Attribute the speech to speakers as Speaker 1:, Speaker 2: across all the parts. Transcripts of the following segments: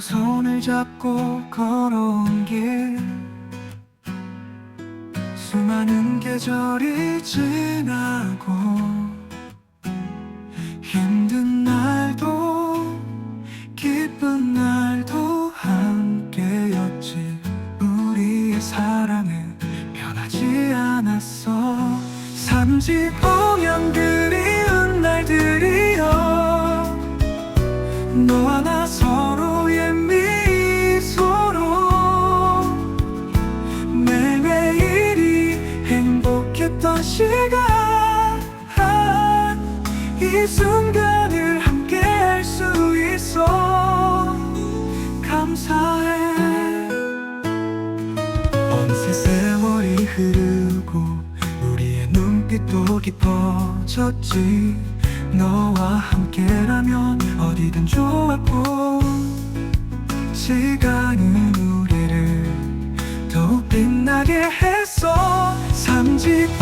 Speaker 1: 손을 잡고 걸어온 길. 수많은 계절이 지나고 힘든 날도 기쁜 날도 함께였지. 우리의 사랑은 변하지 않았어. 35년 그리운 날들이여 시간 이 순간을 함께 할 수 있어. 감사해. 어느새 세월이 흐르고 우리의 눈빛도 깊어졌지. 너와 함께라면 어디든 좋았고. 시간은 우리를 더욱 빛나게 했어. 35년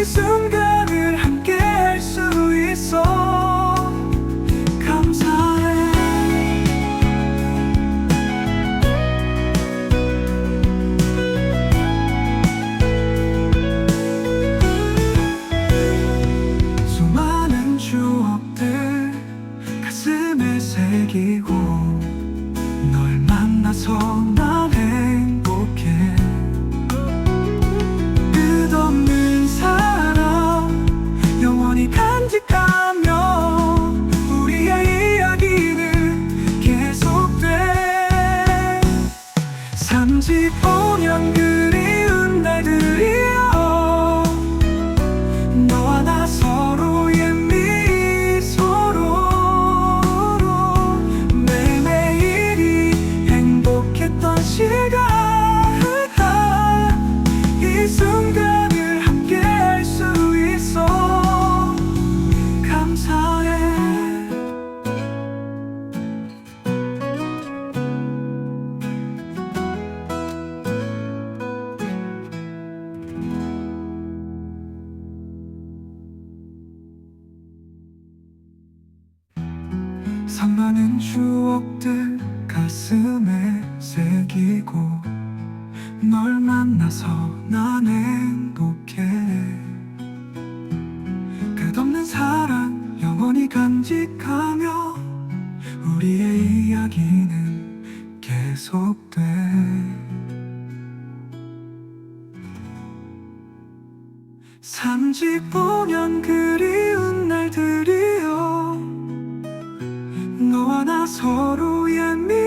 Speaker 1: 이 순간을 함께 할 수 있어. 감사해. 수많은 추억들 가슴에 새기고 널 만나서 수많은 추억들 가슴에 새기고 널 만나서 난 행복해. 끝없는 사랑 영원히 간직하며 우리의 이야기는 계속돼. 35년 그리운 나 서로의 미